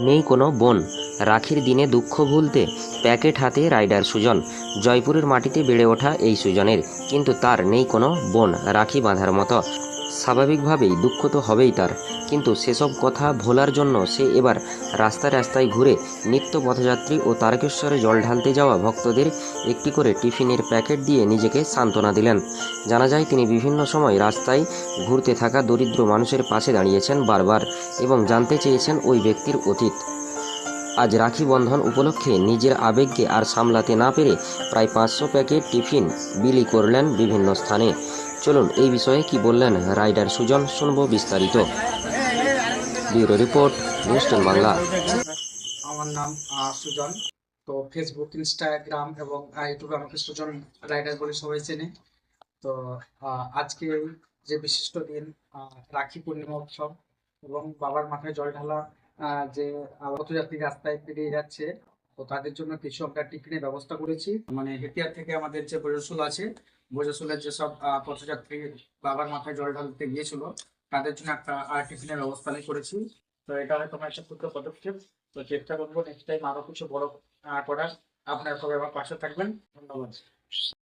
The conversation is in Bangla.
নেই কোনো বোন। রাখির দিনে দুঃখ ভুলতে প্যাকেট হাতে রাইডার সুজন। জয়পুরের মাটিতে বেড়ে ওঠা এই সুজনের, কিন্তু তার নেই কোনো বোন। রাখি বাঁধার মতো। স্বাভাবিকভাবেই দুঃখ তো হবেই তার। কিন্তু সেসব কথা ভোলার জন্য সে এবার রাস্তায় রাস্তায় ঘুরে নিত্য পথযাত্রী ও তারকেশ্বরে জল ঢালতে যাওয়া ভক্তদের একটি করে টিফিনের প্যাকেট দিয়ে নিজেকে সান্ত্বনা দিলেন। জানা যায় তিনি বিভিন্ন সময় রাস্তায় ঘুরতে থাকা দরিদ্র মানুষের পাশে দাঁড়িয়েছেন বারবার এবং জানতে চেয়েছেন ওই ব্যক্তির অতীত। আজ রাখি বন্ধন উপলক্ষে নিজের আবেগকে আর সামলাতে না পেরে প্রায় পাঁচশো প্যাকেট টিফিন বিলি করলেন বিভিন্ন স্থানে। চলুন এই বিষয়ে কি বললেন রাইডার সুজন শুনব বিস্তারিত। Bureau report news Bangla. আমার নাম সুজন। তো ফেসবুক ইনস্টাগ্রাম এবং ইউটিউবে আমাকে সুজন রাইডার বলে সবাই চেনে। তো আজকে যে বিশিষ্ট দিন রাখি পূর্ণিমা উৎসব এবং বাবার মাথায় জল ঢালা যে পথযাত্রী রাস্তায় পেরিয়ে যাচ্ছে, তো তাদের জন্য কিছু আমরা টিফিনের ব্যবস্থা করেছি। মানে হেতিয়ার থেকে আমাদের যে বজসুল আছে বজসুলের যেসব পথযাত্রী বাবার মাথায় জল ঢালতে গিয়েছিল, তাদের জন্য একটা টিফিনের ব্যবস্থা আমি করেছি। তো এটা হয়তো আমার একটা ক্ষুদ্র পদক্ষেপ। তো চেষ্টা করব নেক্সট টাইম আরও কিছু বড় করার। আপনার সবাই আমার পাশে থাকবেন। ধন্যবাদ।